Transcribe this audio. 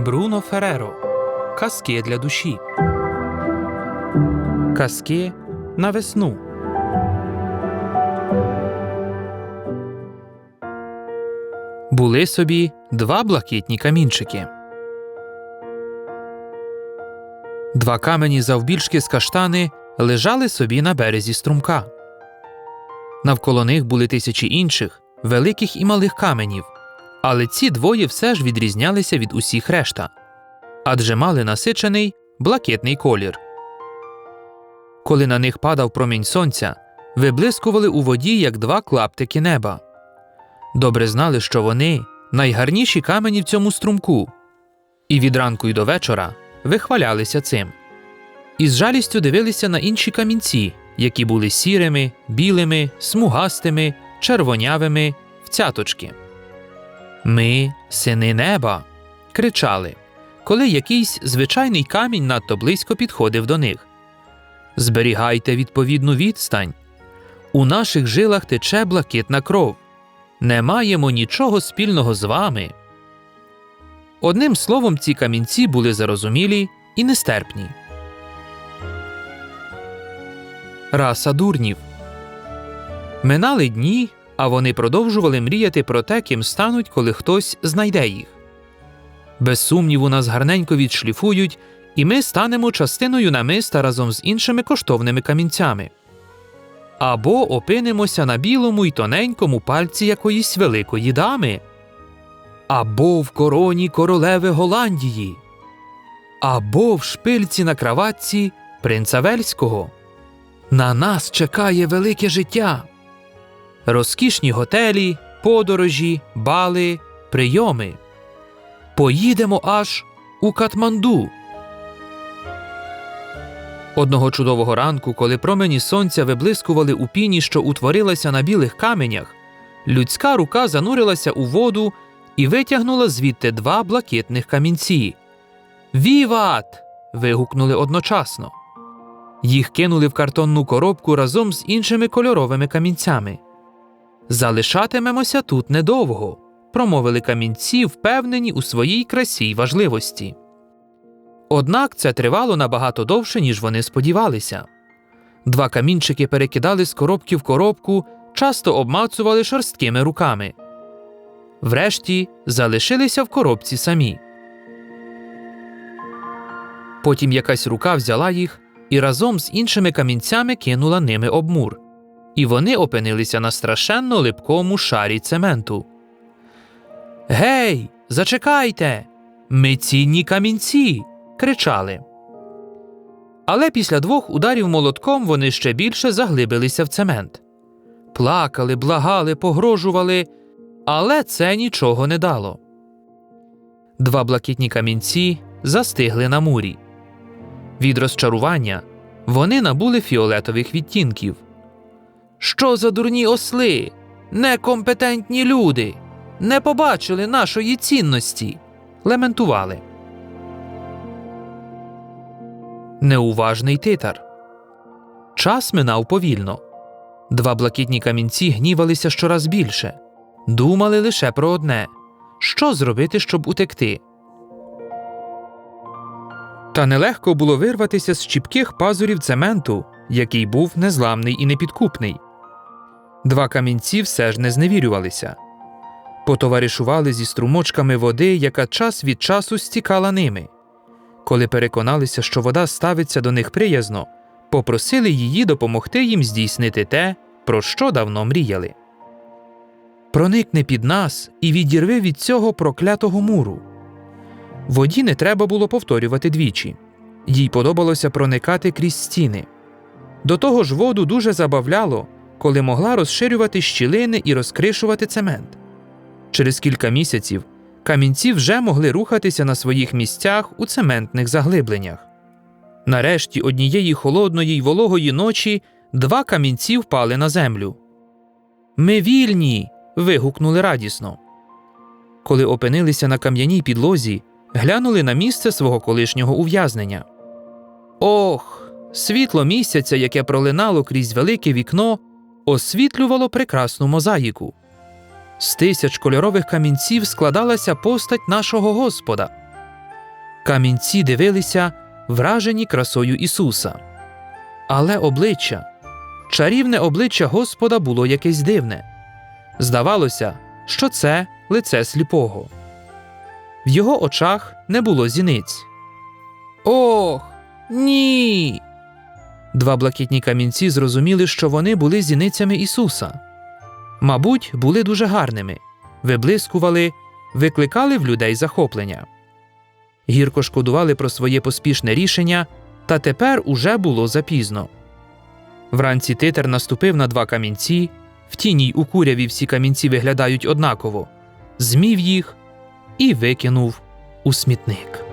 Бруно Фереро. Казки для душі. Казки на весну. Були собі два блакитні камінчики. Два камені завбільшки з каштани лежали собі на березі струмка. Навколо них були тисячі інших, великих і малих каменів, але ці двоє все ж відрізнялися від усіх решта, адже мали насичений блакитний колір. Коли на них падав промінь сонця, виблискували у воді як два клаптики неба. Добре знали, що вони найгарніші камені в цьому струмку, і від ранку й до вечора вихвалялися цим. І з жалістю дивилися на інші камінці, які були сірими, білими, смугастими, червонявими, в цяточки. Ми, сини неба, кричали, коли якийсь звичайний камінь надто близько підходив до них. Зберігайте відповідну відстань. У наших жилах тече блакитна кров. Не маємо нічого спільного з вами. Одним словом, ці камінці були зарозумілі і нестерпні. Раса дурнів. Минали дні, а вони продовжували мріяти про те, ким стануть, коли хтось знайде їх. Без сумніву, нас гарненько відшліфують, і ми станемо частиною намиста разом з іншими коштовними камінцями. Або опинимося на білому й тоненькому пальці якоїсь великої дами, або в короні королеви Голландії, або в шпильці на краватці принца Вельського. На нас чекає велике життя. Розкішні готелі, подорожі, бали, прийоми. Поїдемо аж у Катманду. Одного чудового ранку, коли промені сонця виблискували у піні, що утворилася на білих каменях, людська рука занурилася у воду і витягнула звідти два блакитних камінці. Віват! вигукнули одночасно. Їх кинули в картонну коробку разом з іншими кольоровими камінцями. Залишатимемося тут недовго, промовили камінці, впевнені у своїй красі й важливості. Однак це тривало набагато довше, ніж вони сподівалися. Два камінчики перекидали з коробки в коробку, часто обмацували шорсткими руками. Врешті залишилися в коробці самі. Потім якась рука взяла їх і разом з іншими камінцями кинула ними об мур, і вони опинилися на страшенно липкому шарі цементу. Гей, зачекайте! Ми цінні камінці. кричали. Але після двох ударів молотком вони ще більше заглибилися в цемент. Плакали, благали, погрожували, але це нічого не дало. Два блакитні камінці застигли на мурі. Від розчарування вони набули фіолетових відтінків. Що за дурні осли? Некомпетентні люди, не побачили нашої цінності, лементували. Неуважний титар. Час минав повільно. Два блакитні камінці гнівалися щораз більше, думали лише про одне що зробити, щоб утекти. Та нелегко було вирватися з чіпких пазурів цементу, який був незламний і непідкупний. Два камінці все ж не зневірювалися, потоваришували зі струмочками води, яка час від часу стікала ними. Коли переконалися, що вода ставиться до них приязно, попросили її допомогти їм здійснити те, про що давно мріяли. Проникни під нас і відірви від цього проклятого муру. Воді не треба було повторювати двічі, їй подобалося проникати крізь стіни. До того ж, воду дуже забавляло, коли могла розширювати щілини і розкришувати цемент. Через кілька місяців камінці вже могли рухатися на своїх місцях у цементних заглибленнях. Нарешті однієї холодної й вологої ночі два камінці впали на землю. Ми вільні. вигукнули радісно. Коли опинилися на кам'яній підлозі, глянули на місце свого колишнього ув'язнення. Ох, світло місяця, яке пролинало крізь велике вікно, освітлювало прекрасну мозаїку. З тисяч кольорових камінців складалася постать нашого Господа. Камінці дивилися, вражені красою Ісуса. Але обличчя, чарівне обличчя Господа було якесь дивне. Здавалося, що це лице сліпого. В його очах не було зіниць. Ох, ні. Два блакитні камінці зрозуміли, що вони були зіницями Ісуса. Мабуть, були дуже гарними, виблискували, викликали в людей захоплення. Гірко шкодували про своє поспішне рішення, та тепер уже було запізно. Вранці титер наступив на два камінці, в тіній у куряві всі камінці виглядають однаково, змів їх і викинув у смітник.